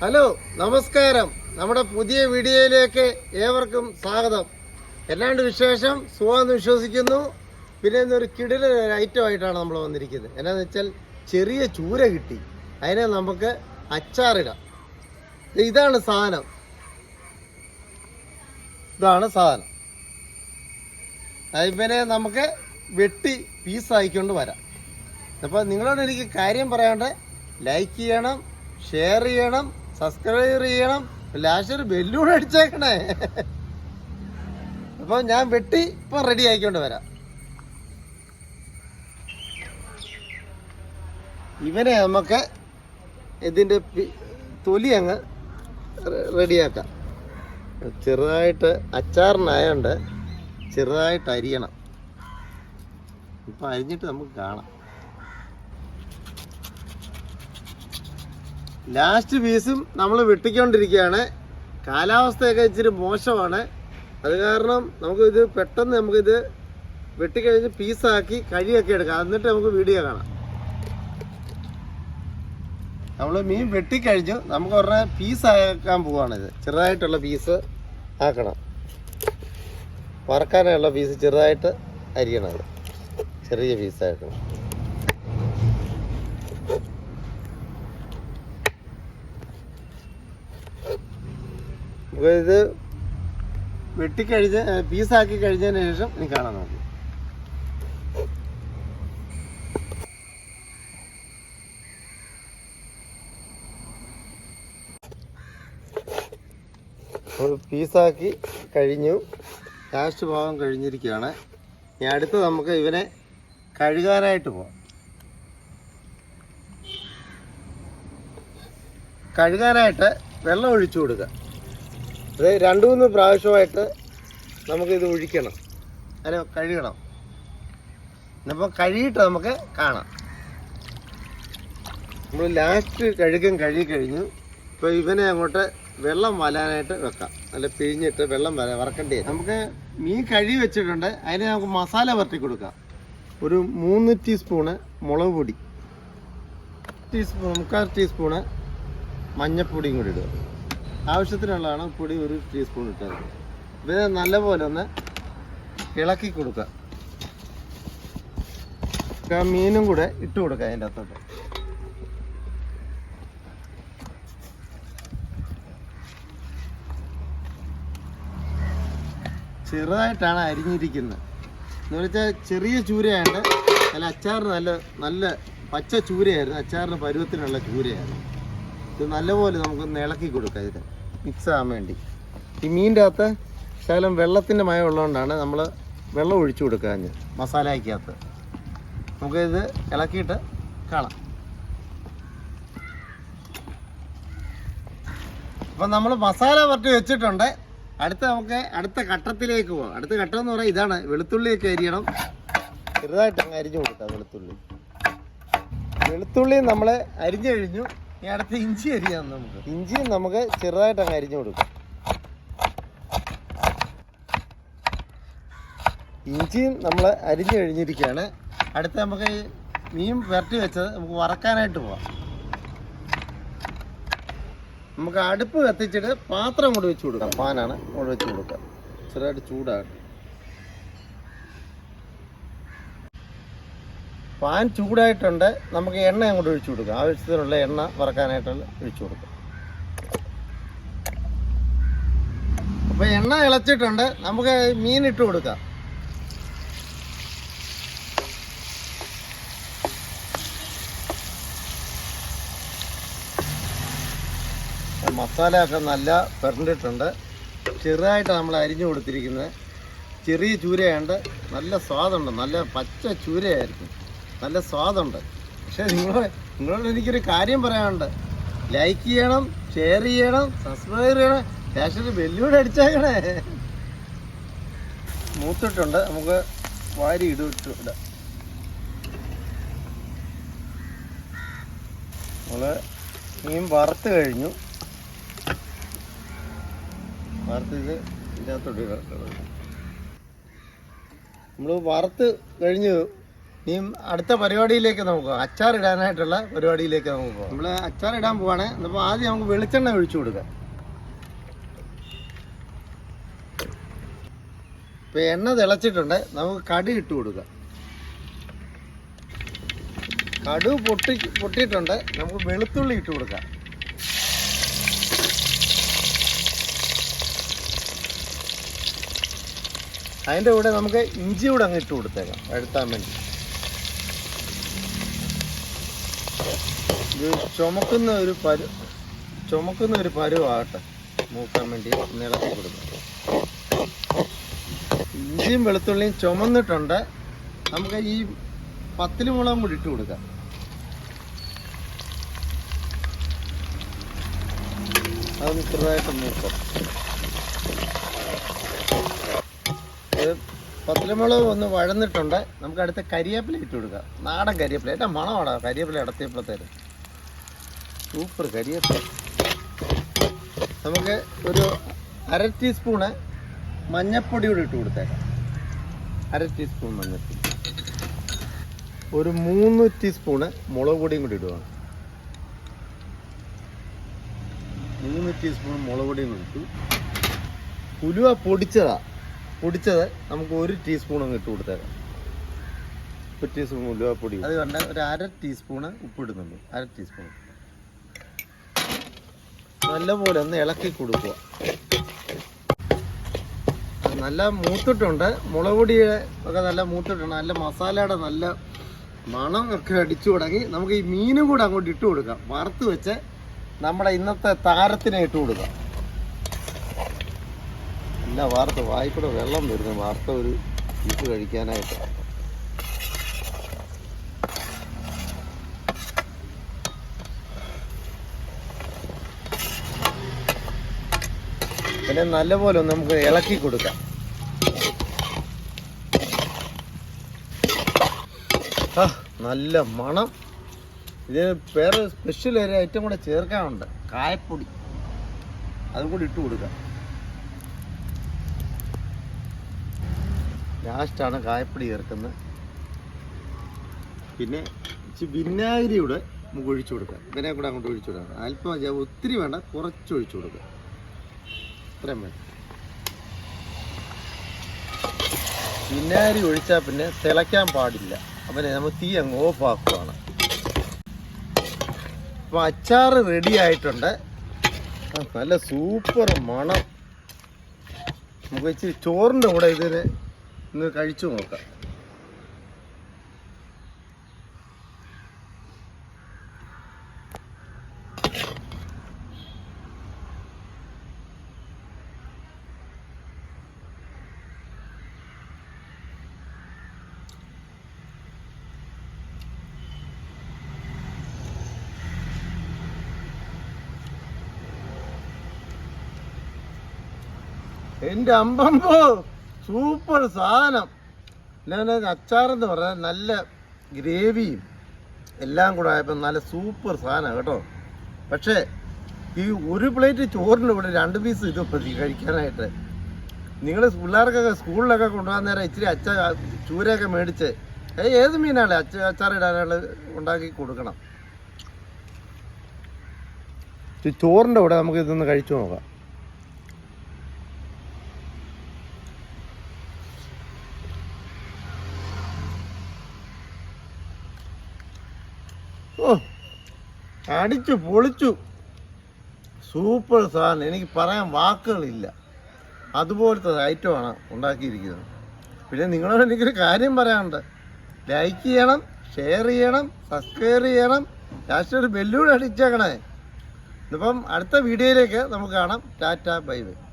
Hello നമസ്കാരം. നമ്മുടെ പുതിയ വീഡിയോയിലേക്ക് ഏവർക്കും സ്വാഗതം. എല്ലാണ്ട് വിശേഷം? സുഖമെന്ന് വിശ്വസിക്കുന്നു. പിന്നെ ഇന്നൊരു ഐറ്റം ആയിട്ടാണ് നമ്മൾ വന്നിരിക്കുന്നത്. എന്നാന്ന് വെച്ചാൽ ചെറിയ ചൂര കിട്ടി. അതിനെ നമുക്ക് അച്ചാറിടാം. ഇതാണ് സാധനം. ഇതാണ് സാധനം. അതിനെ നമുക്ക് വെട്ടി പീസായിക്കൊണ്ട് വരാം. അപ്പോൾ നിങ്ങളോട് എനിക്ക് കാര്യം പറയാണ്ട് ലൈക്ക് ചെയ്യണം ഷെയർ ചെയ്യണം സബ്സ്ക്രൈബ് ചെയ്യണം. ലാസ്റ്റ് ഒരു ബെല്ലൂടെ അടിച്ചേക്കണേ. അപ്പൊ ഞാൻ വെട്ടി ഇപ്പം റെഡി ആയിക്കൊണ്ട് വരാം. ഇവനെ നമുക്ക് ഇതിന്റെ തൊലി അങ്ങ് റെഡിയാക്കാം ചെറുതായിട്ട് അച്ചാറിനായോണ്ട് ചെറുതായിട്ട് അരിയണം. ഇപ്പം അരിഞ്ഞിട്ട് നമുക്ക് കാണാം. ലാസ്റ്റ് പീസും നമ്മൾ വെട്ടിക്കൊണ്ടിരിക്കുകയാണ്. കാലാവസ്ഥയൊക്കെ ഇച്ചിരി മോശമാണ്. അത് കാരണം നമുക്കിത് പെട്ടെന്ന് നമുക്കിത് വെട്ടിക്കഴിഞ്ഞ് പീസാക്കി കഴിയൊക്കെ എടുക്കാം. എന്നിട്ട് നമുക്ക് വീഡിയോ കാണാം. നമ്മൾ മീൻ വെട്ടിക്കഴിഞ്ഞു. നമുക്ക് ഉടനെ പീസ് ആക്കാൻ പോവാണിത് ചെറുതായിട്ടുള്ള പീസ് ആക്കണം. വറക്കാനുള്ള പീസ് ചെറുതായിട്ട് അരിയണം ചെറിയ ചെറിയ പീസാക്കണം ഇത് വെട്ടിക്കഴിഞ്ഞ് പീസാക്കി കഴിഞ്ഞതിന് ശേഷം ഇനി കാണാൻ നോക്കി. പീസാക്കി കഴിഞ്ഞു. ലാസ്റ്റ് ഭാഗം കഴിഞ്ഞിരിക്കുകയാണ്. ഇനി അടുത്ത് നമുക്ക് ഇവനെ കഴുകാനായിട്ട് പോവാം. കഴുകാനായിട്ട് വെള്ളം ഒഴിച്ചു കൊടുക്കുക. അത് രണ്ട് മൂന്ന് പ്രാവശ്യമായിട്ട് നമുക്കിത് ഒഴിക്കണം. അല്ല കഴുകണം. അപ്പോൾ കഴുകിയിട്ട് നമുക്ക് കാണാം. നമ്മൾ ലാസ്റ്റ് കഴുകും കഴുകി കഴിഞ്ഞു. ഇപ്പോൾ ഇവനെ അങ്ങോട്ട് വെള്ളം വലാനായിട്ട് വെക്കാം. അല്ല പിഴിഞ്ഞിട്ട് വെള്ളം വല വറക്കേണ്ടി നമുക്ക് മീൻ കഴുകി വെച്ചിട്ടുണ്ട്. അതിന് നമുക്ക് മസാല വരട്ടി കൊടുക്കാം. ഒരു മൂന്ന് ടീസ്പൂണ് മുളക് പൊടി. ടീസ്പൂൺ മുക്കാൽ ടീസ്പൂണ് മഞ്ഞപ്പൊടിയും കൂടി ഇടുക. ആവശ്യത്തിനുള്ളതാണ് പൊടി ഒരു ടീസ്പൂൺ ഇട്ടത്. ഇത് നല്ലപോലെ ഒന്ന് ഇളക്കി കൊടുക്കുക. മീനും കൂടെ ഇട്ട് കൊടുക്കുക അതിന്റെ അകത്തോട്ട്. ചെറുതായിട്ടാണ് അരിഞ്ഞിരിക്കുന്നത്. എന്ന് വെച്ചാൽ ചെറിയ ചൂരയായിട്ട് അല്ല അച്ചാറിന് നല്ല നല്ല പച്ച ചൂരയായിരുന്നു. അച്ചാറിന് പരുവത്തിനുള്ള ചൂരയായിരുന്നു. ഇത് നല്ലപോലെ നമുക്ക് ഇളക്കി കൊടുക്കാം ഇത് മിക്സ് ആകാൻ വേണ്ടി. ഈ മീന്റെ അകത്ത് ശകലം വെള്ളത്തിന്റെ മയം ഉള്ളതുകൊണ്ടാണ് നമ്മൾ വെള്ളം ഒഴിച്ചു മസാല മസാലയ്ക്കകത്ത് നമുക്കിത് ഇളക്കിയിട്ട് കാണാം അപ്പം നമ്മൾ മസാല വരട്ടി വെച്ചിട്ടുണ്ട്. അടുത്ത നമുക്ക് അടുത്ത ഘട്ടത്തിലേക്ക് പോകാം. അടുത്ത ഘട്ടം എന്ന് പറഞ്ഞാൽ ഇതാണ്. വെളുത്തുള്ളിയൊക്കെ അരിയണം. ചെറുതായിട്ട് അങ്ങ് അരിഞ്ഞു കൊടുക്കാം വെളുത്തുള്ളി. വെളുത്തുള്ളി നമ്മൾ അരിഞ്ഞു കഴിഞ്ഞു അടുത്ത ഇഞ്ചി അരിയാം നമുക്ക്. ഇഞ്ചിയും നമുക്ക് ചെറുതായിട്ട് അങ്ങ് അരിഞ്ഞു കൊടുക്കാം. ഇഞ്ചിയും നമ്മൾ അരിഞ്ഞു കഴിഞ്ഞിരിക്കുകയാണ്. അടുത്ത നമുക്ക് ഈ മീൻ വരട്ടി വെച്ചത് നമുക്ക് വറക്കാനായിട്ട് പോവാം. നമുക്ക് അടുപ്പ് കത്തിച്ചിട്ട് പാത്രം കൊണ്ട് വെച്ച് കൊടുക്കാം. പാനാണ് കൊണ്ട് വെച്ച് കൊടുക്കാം ചെറുതായിട്ട് ചൂടാകട്ടെ. പാൻ ചൂടായിട്ടുണ്ട് നമുക്ക് എണ്ണ അങ്ങോട്ട് ഒഴിച്ചു കൊടുക്കാം. ആവശ്യത്തിനുള്ള എണ്ണ വറക്കാനായിട്ടുള്ള ഒഴിച്ചു കൊടുക്കാം. അപ്പോൾ എണ്ണ ഇളച്ചിട്ടുണ്ട് നമുക്ക് മീൻ ഇട്ട് കൊടുക്കാം. മസാല ഒക്കെ നല്ല പെരണ്ടിട്ടുണ്ട്. ചെറുതായിട്ട് നമ്മൾ അരിഞ്ഞു കൊടുത്തിരിക്കുന്നത്. ചെറിയ ചൂരയുണ്ട്. നല്ല സ്വാദുണ്ട്. നല്ല പച്ച ചൂരയായിരിക്കും. നല്ല സ്വാദുണ്ട്. പക്ഷേ നിങ്ങൾ നിങ്ങളോട് എനിക്കൊരു കാര്യം പറയാനുണ്ട്. ലൈക്ക് ചെയ്യണം ഷെയർ ചെയ്യണം സബ്സ്ക്രൈബ് ചെയ്യണം ശേഷം വെല്ലുവിളി അടിച്ചേക്കണേ. മൂത്തിട്ടുണ്ട് നമുക്ക് വാരി ഇടിട്ട് ഇടാം. നമ്മൾ മീൻ വറുത്ത് കഴിഞ്ഞു. വറുത്തിത് ഇത് ഇതിനകത്തോട്ട് നമ്മൾ വറുത്ത് കഴിഞ്ഞു. ഇനി അടുത്ത പരിപാടിയിലേക്ക് നമുക്ക്. അച്ചാർ ഇടാനായിട്ടുള്ള പരിപാടിയിലേക്ക് നമുക്ക് പോകാം. നമ്മൾ അച്ചാർ ഇടാൻ പോവാണ്. അപ്പോൾ ആദ്യം നമുക്ക് വെളിച്ചെണ്ണ ഒഴിച്ചു കൊടുക്കാം. ഇപ്പൊ എണ്ണ തിളച്ചിട്ടുണ്ട്. നമുക്ക് കടി ഇട്ട് കൊടുക്കാം. കടു പൊട്ടി പൊട്ടിയിട്ടുണ്ട്. നമുക്ക് വെളുത്തുള്ളി ഇട്ട് കൊടുക്കാം. അതിന്റെ കൂടെ നമുക്ക് ഇഞ്ചി കൂടെ അങ്ങ് ഇട്ട് കൊടുത്തേക്കാം. എടുത്താൻ വേണ്ടി ഇത് ചുമക്കുന്ന ഒരു പരു ചുമക്കുന്ന ഒരു പരുവാകട്ടെ. മൂക്കാൻ വേണ്ടി നിളക്കി കൊടുക്കും. ഇഞ്ചിയും വെളുത്തുള്ളിയും ചുമന്നിട്ടുണ്ട്. നമുക്ക് ഈ പത്തിൽ മുളകും കൂടി ഇട്ട് കൊടുക്കാം. അതൊന്ന് ചെറുതായിട്ട് മൂക്കാം ഇത് പത്തിലമുളക് ഒന്ന് വഴന്നിട്ടുണ്ട്. നമുക്ക് അടുത്ത കരിയേപ്പില ഇട്ട് കൊടുക്കാം. നാടൻ കരിയേപ്പില. ഏറ്റവും മണമാണ് കരിയേപ്പില ഇടത്തിയപ്പോഴത്തേന്. സൂപ്പർ കരിയേപ്പില. നമുക്ക് ഒരു അര ടീസ്പൂണ് മഞ്ഞപ്പൊടി കൂടി ഇട്ട് കൊടുത്തേക്കാം. അര ടീസ്പൂൺ മഞ്ഞപ്പൊടി. ഒരു മൂന്ന് ടീസ്പൂണ് മുളക് പൊടിയും കൂടി ഇടുവാണ് മൂന്ന് ടീസ്പൂൺ മുളക് പൊടിയും കൂടി ഇട്ടു. ഉലുവ പൊടിച്ചതാ. പൊടിച്ചത് നമുക്ക് ഒരു ടീസ്പൂൺ അങ്ങ് ഇട്ട് കൊടുത്തേക്കാം. ഒരു ടീസ്പൂൺ ഉലുവപ്പൊടി. അത് കണ്ട ഒരു അര ടീസ്പൂണ് ഉപ്പ് ഇടുന്നുണ്ട്. അര ടീസ്പൂൺ നല്ലപോലെ ഒന്ന് ഇളക്കി കൊടുക്കുക. നല്ല മൂത്തിട്ടുണ്ട്. മുളക് ഒക്കെ നല്ല മൂത്തിട്ടുണ്ട്. നല്ല മസാലയുടെ നല്ല മണം ഒക്കെ അടിച്ചു തുടങ്ങി നമുക്ക് ഈ മീനും കൂടെ അങ്ങോട്ട് ഇട്ട് കൊടുക്കാം. വറുത്ത് വെച്ച് നമ്മുടെ ഇന്നത്തെ താരത്തിനെ ഇട്ട് കൊടുക്കാം. ഇല്ല വാർത്ത വായിക്കൂടെ വെള്ളം വരുന്നു വാർത്ത ഒരു ഇത് കഴിക്കാനായിട്ട്. പിന്നെ നല്ലപോലെ ഒന്ന് നമുക്ക് ഇളക്കി കൊടുക്കാം. നല്ല മണം. ഇത് വേറെ സ്പെഷ്യൽ ഒരു ഐറ്റം കൂടെ ചേർക്കാനുണ്ട്. കായപ്പൊടി. അതും കൂടി ഇട്ട് കൊടുക്കാം. ലാസ്റ്റാണ് കായപ്പൊടി ചേർക്കുന്നത്. പിന്നെ ഇച്ചിരി വിനാഗിരിയുടെ നമുക്ക് ഒഴിച്ചു കൊടുക്കാം ഇതിനെ കൂടെ അങ്ങോട്ട് ഒഴിച്ചു കൊടുക്കാം അല്പം. ഒത്തിരി വേണ്ട കുറച്ച് ഒഴിച്ചു കൊടുക്കുക. ഇത്രയും വേണം. വിനാഗിരി ഒഴിച്ചാൽ പിന്നെ തിളയ്ക്കാൻ പാടില്ല. അവനെ നമ്മൾ തീ അങ്ങ് ഓഫ് ആക്കുവാണ്. അപ്പോൾ അച്ചാർ റെഡി ആയിട്ടുണ്ട്. നല്ല സൂപ്പർ മണം. നമുക്ക് ഇച്ചിരി ചോറിന്റെ കൂടെ ഇതിന് ഒന്ന് കഴിച്ചു നോക്കാം. എന്റെ അമ്പമ്പോ! സൂപ്പർ സാധനം. ഞാൻ അച്ചാറെന്ന് പറഞ്ഞാൽ നല്ല ഗ്രേവിയും എല്ലാം കൂടെ ആയപ്പോൾ നല്ല സൂപ്പർ സാധനം കേട്ടോ. പക്ഷേ ഈ ഒരു പ്ലേറ്റ് ചോറിന്റെ ഇവിടെ രണ്ട് പീസ് ഇത് മതി കഴിക്കാനായിട്ട്. നിങ്ങൾ പിള്ളേർക്കൊക്കെ സ്കൂളിലൊക്കെ കൊണ്ടുപോകാൻ നേരം ഇച്ചിരി അച്ച ചൂരയൊക്കെ മേടിച്ച് ഏത് മീനാണ് അച്ച അച്ചാറിടാനുള്ള ഉണ്ടാക്കി കൊടുക്കണം? ചോറിന്റെ കൂടെ നമുക്ക് ഇതൊന്ന് കഴിച്ചു നോക്കാം. ഓ അടിച്ചു പൊളിച്ചു. സൂപ്പർ സാധനം. എനിക്ക് പറയാൻ വാക്കുകളില്ല. അതുപോലത്തെ ഐറ്റമാണ് ഉണ്ടാക്കിയിരിക്കുന്നത്. പിന്നെ നിങ്ങളോട് എനിക്കൊരു കാര്യം പറയാനുണ്ട്. ലൈക്ക് ചെയ്യണം ഷെയർ ചെയ്യണം സബ്സ്ക്രൈബ് ചെയ്യണം. ലാസ്റ്റ് ഒരു ബെല്ലൂടെ അടിച്ചേക്കണേ. ഇപ്പം അടുത്ത വീഡിയോയിലേക്ക് നമുക്ക് കാണാം. Tata bye bye